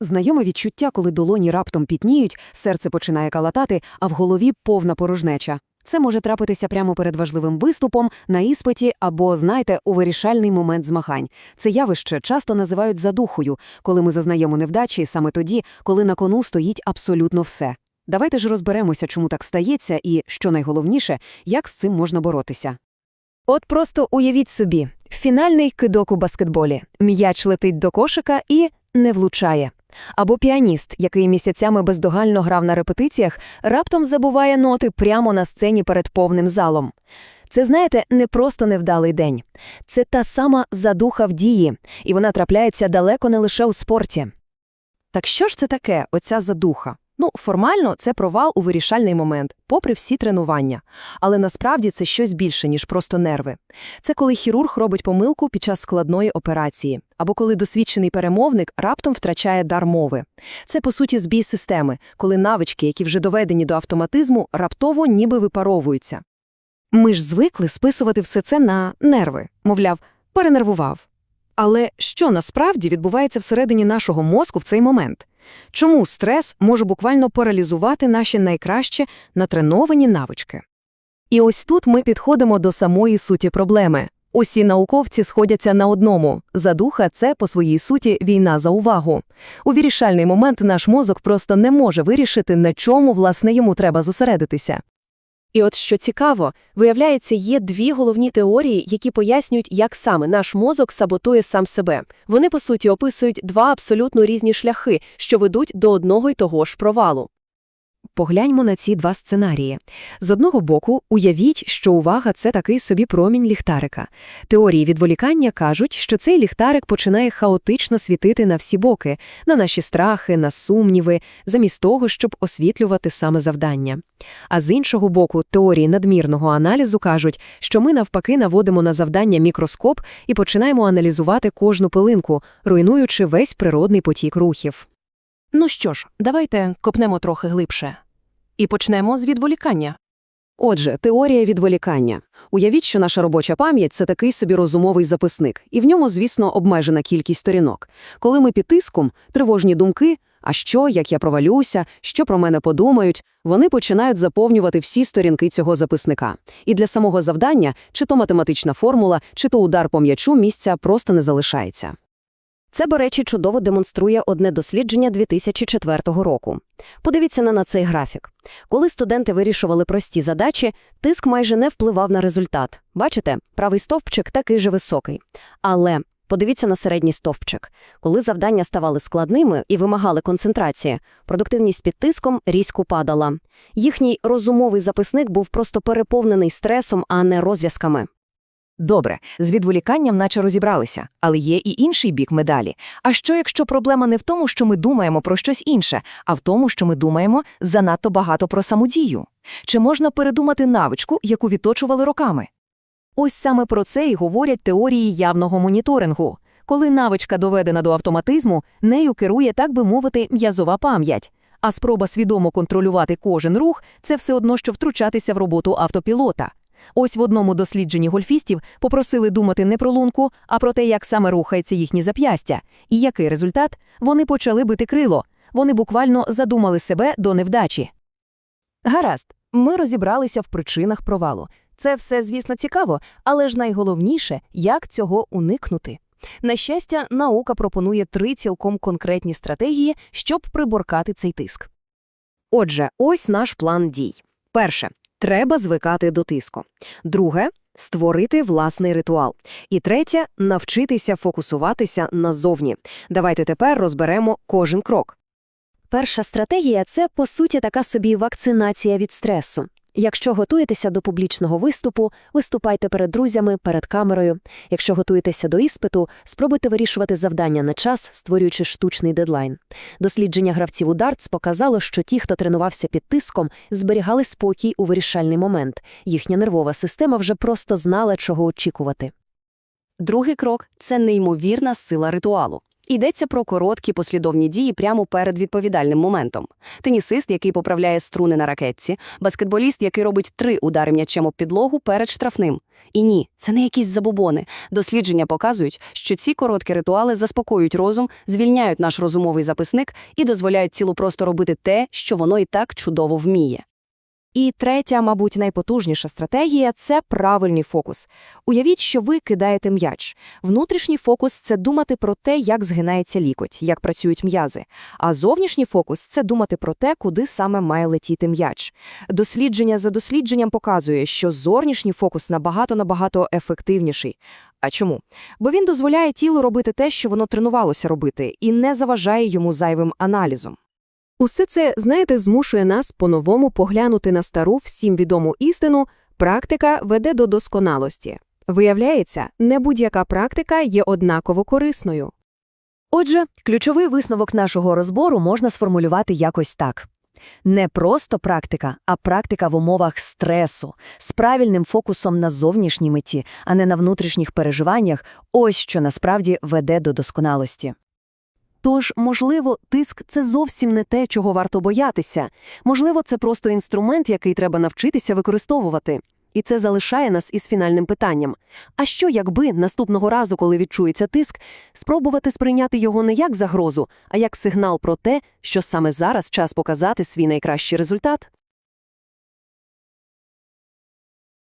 Знайоме відчуття, коли долоні раптом пітніють, серце починає калатати, а в голові повна порожнеча. Це може трапитися прямо перед важливим виступом, на іспиті або, знаєте, у вирішальний момент змагань. Це явище часто називають задухою, коли ми зазнаємо невдачі саме тоді, коли на кону стоїть абсолютно все. Давайте ж розберемося, чому так стається і, що найголовніше, як з цим можна боротися. От просто уявіть собі, фінальний кидок у баскетболі. М'яч летить до кошика і не влучає. Або піаніст, який місяцями бездогально грав на репетиціях, раптом забуває ноти прямо на сцені перед повним залом. Це, знаєте, не просто невдалий день. Це та сама задуха в дії, і вона трапляється далеко не лише у спорті. Так що ж це таке, оця задуха? Ну, формально це провал у вирішальний момент, попри всі тренування. Але насправді це щось більше, ніж просто нерви. Це коли хірург робить помилку під час складної операції, або коли досвідчений перемовник раптом втрачає дар мови. Це, по суті, збій системи, коли навички, які вже доведені до автоматизму, раптово ніби випаровуються. Ми ж звикли списувати все це на нерви, мовляв, перенервував. Але що насправді відбувається всередині нашого мозку в цей момент? Чому стрес може буквально паралізувати наші найкраще натреновані навички? І ось тут ми підходимо до самої суті проблеми. Усі науковці сходяться на одному – задуха – це, по своїй суті, війна за увагу. У вирішальний момент наш мозок просто не може вирішити, на чому, власне, йому треба зосередитися. І от що цікаво, виявляється, є дві головні теорії, які пояснюють, як саме наш мозок саботує сам себе. Вони, по суті, описують два абсолютно різні шляхи, що ведуть до одного й того ж провалу. Погляньмо на ці два сценарії. З одного боку, уявіть, що увага – це такий собі промінь ліхтарика. Теорії відволікання кажуть, що цей ліхтарик починає хаотично світити на всі боки, на наші страхи, на сумніви, замість того, щоб освітлювати саме завдання. А з іншого боку, теорії надмірного аналізу кажуть, що ми навпаки наводимо на завдання мікроскоп і починаємо аналізувати кожну пилинку, руйнуючи весь природний потік рухів. Ну що ж, давайте копнемо трохи глибше. І почнемо з відволікання. Отже, теорія відволікання. Уявіть, що наша робоча пам'ять – це такий собі розумовий записник, і в ньому, звісно, обмежена кількість сторінок. Коли ми під тиском, тривожні думки «а що, як я провалюся, що про мене подумають», вони починають заповнювати всі сторінки цього записника. І для самого завдання, чи то математична формула, чи то удар по м'ячу місця просто не залишається. Це, до речі, чудово демонструє одне дослідження 2004 року. Подивіться на, цей графік. Коли студенти вирішували прості задачі, тиск майже не впливав на результат. Бачите, правий стовпчик такий же високий. Але подивіться на середній стовпчик. Коли завдання ставали складними і вимагали концентрації, продуктивність під тиском різко падала. Їхній розумовий записник був просто переповнений стресом, а не розв'язками. Добре, з відволіканням наче розібралися, але є і інший бік медалі. А що, якщо проблема не в тому, що ми думаємо про щось інше, а в тому, що ми думаємо занадто багато про самодію? Чи можна передумати навичку, яку відточували роками? Ось саме про це і говорять теорії явного моніторингу. Коли навичка доведена до автоматизму, нею керує, так би мовити, м'язова пам'ять. А спроба свідомо контролювати кожен рух – це все одно, що втручатися в роботу автопілота. Ось в одному дослідженні гольфістів попросили думати не про лунку, а про те, як саме рухається їхні зап'ястя. І який результат? Вони почали бити крило. Вони буквально задумали себе до невдачі. Гаразд, ми розібралися в причинах провалу. Це все, звісно, цікаво, але ж найголовніше, як цього уникнути. На щастя, наука пропонує три цілком конкретні стратегії, щоб приборкати цей тиск. Отже, ось наш план дій. Перше. Треба звикати до тиску. Друге – створити власний ритуал. І третє – навчитися фокусуватися назовні. Давайте тепер розберемо кожен крок. Перша стратегія це, по суті, така собі вакцинація від стресу. Якщо готуєтеся до публічного виступу, виступайте перед друзями, перед камерою. Якщо готуєтеся до іспиту, спробуйте вирішувати завдання на час, створюючи штучний дедлайн. Дослідження гравців у дартс показало, що ті, хто тренувався під тиском, зберігали спокій у вирішальний момент. Їхня нервова система вже просто знала, чого очікувати. Другий крок це неймовірна сила ритуалу. Йдеться про короткі послідовні дії прямо перед відповідальним моментом. Тенісист, який поправляє струни на ракетці, баскетболіст, який робить три удари м'ячем об підлогу перед штрафним. І ні, це не якісь забобони. Дослідження показують, що ці короткі ритуали заспокоюють розум, звільняють наш розумовий записник і дозволяють тілу просто робити те, що воно і так чудово вміє. І третя, мабуть, найпотужніша стратегія це правильний фокус. Уявіть, що ви кидаєте м'яч. Внутрішній фокус це думати про те, як згинається лікоть, як працюють м'язи. А зовнішній фокус це думати про те, куди саме має летіти м'яч. Дослідження за дослідженням показує, що зовнішній фокус набагато-набагато ефективніший. А чому? Бо він дозволяє тілу робити те, що воно тренувалося робити, і не заважає йому зайвим аналізом. Усе це, знаєте, змушує нас по-новому поглянути на стару всім відому істину «практика веде до досконалості». Виявляється, не будь-яка практика є однаково корисною. Отже, ключовий висновок нашого розбору можна сформулювати якось так. Не просто практика, а практика в умовах стресу, з правильним фокусом на зовнішній меті, а не на внутрішніх переживаннях, ось що насправді веде до досконалості. Тож, можливо, тиск це зовсім не те, чого варто боятися. Можливо, це просто інструмент, який треба навчитися використовувати. І це залишає нас із фінальним питанням. А що, якби наступного разу, коли відчується тиск, спробувати сприйняти його не як загрозу, а як сигнал про те, що саме зараз час показати свій найкращий результат?